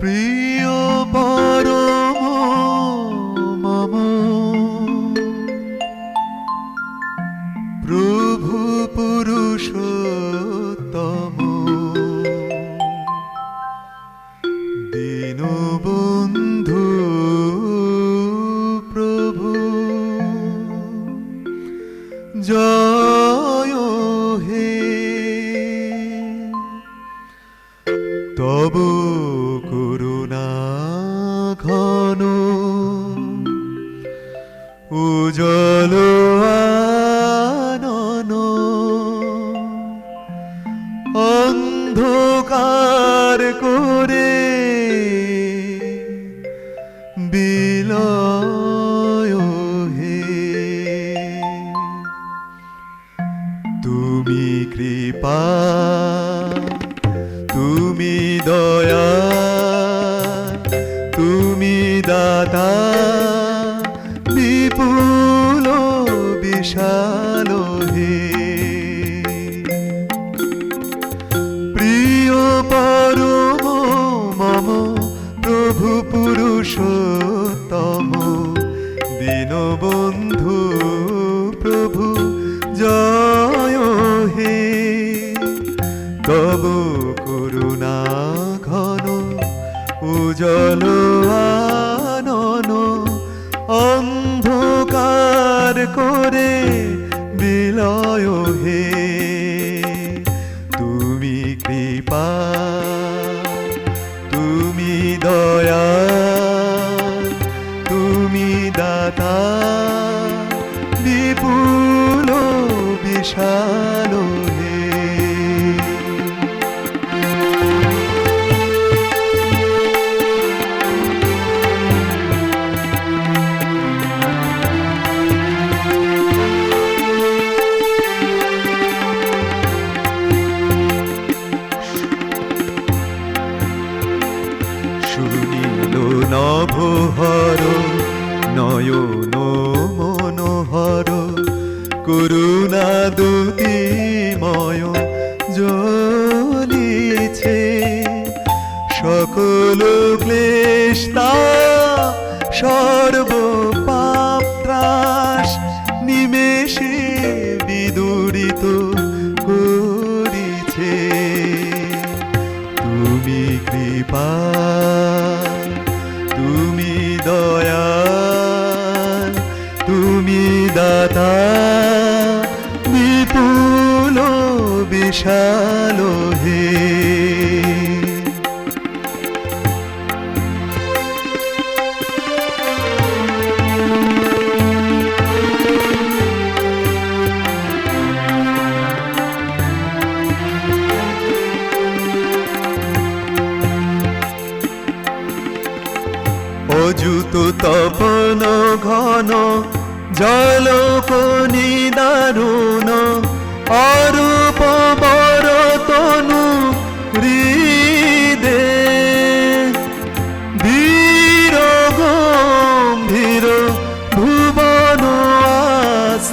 প্রিয় তব করুণা ঘন। উজল অন্ধকার করে বিলয় হে। তুমি কৃপা দয়া। তুমি দাতা, বিপুল বিশাল হে। প্রিয় পরম, মম প্রভু পুরুষোত্তম, দীনবন্ধু প্রভু, জয় হে। তব উজল আনন অন্ধকার করে বিলয় হে। তুমি কৃপা তুমি দয়া তুমি দাতা বিপুল বিশাল করুণা দুতিময় জ্বলিছে। সকল তাপ সর্ব পাপ ত্রাস নিমেষে বিদুরিত করিছে। তুমি কৃপা, তুমি দয়া তুমি দাতা। বিশাল অযুত তপন ঘন জল কনি দারুণ অরূপ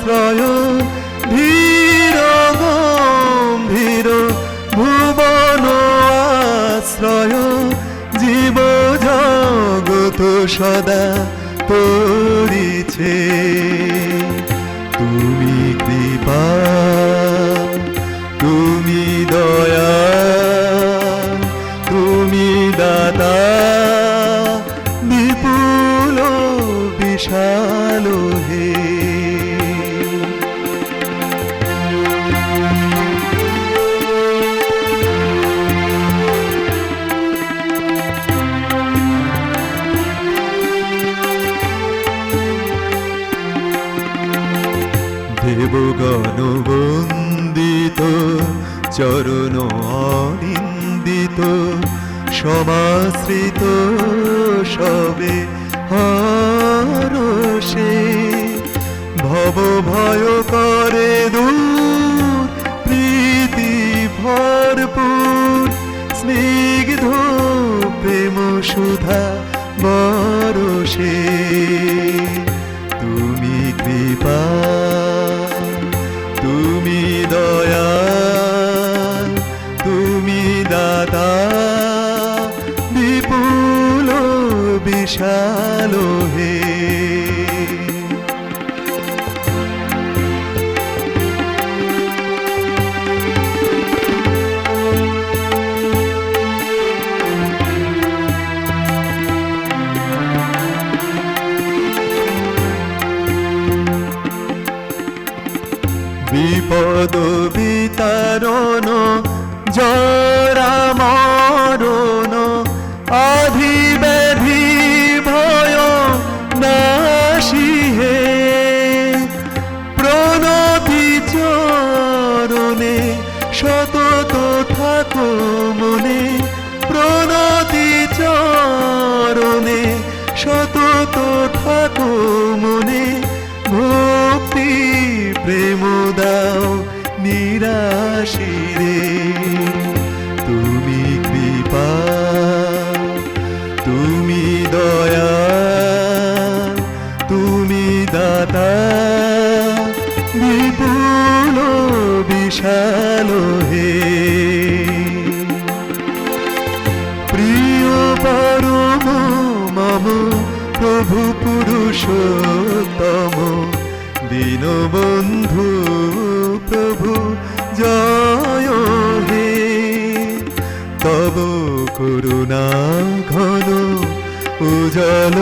আশ্রয় ধীর গম্ভীর ভুবন আশ্রয়। জীব জগত সদা পড়িছে। তুমি কৃপা, তুমি দয়া, তুমি দাতা। বিপুল বিশাল হে দেবগণ বন্দিত চরণ অনিন্দিত সমাশ্রিত সবে হরষে ভব ভয় করে দূর, প্রীতি ভরপুর, স্নিগ্ধ প্রেম সুধা বিপদ বিতারণ জরা মরণ আধি ব্যাধি ভয় নাশি হে প্রণতি চরণে সতত থাকো মনে, প্রণতি চরণে সতত থাকো মনে ভক্তি প্রেম দাও নিরাশিরে। প্রভু পুরুষোত্তম। দীনবন্ধু প্রভু যায় হে। তব করুণা ঘন উজল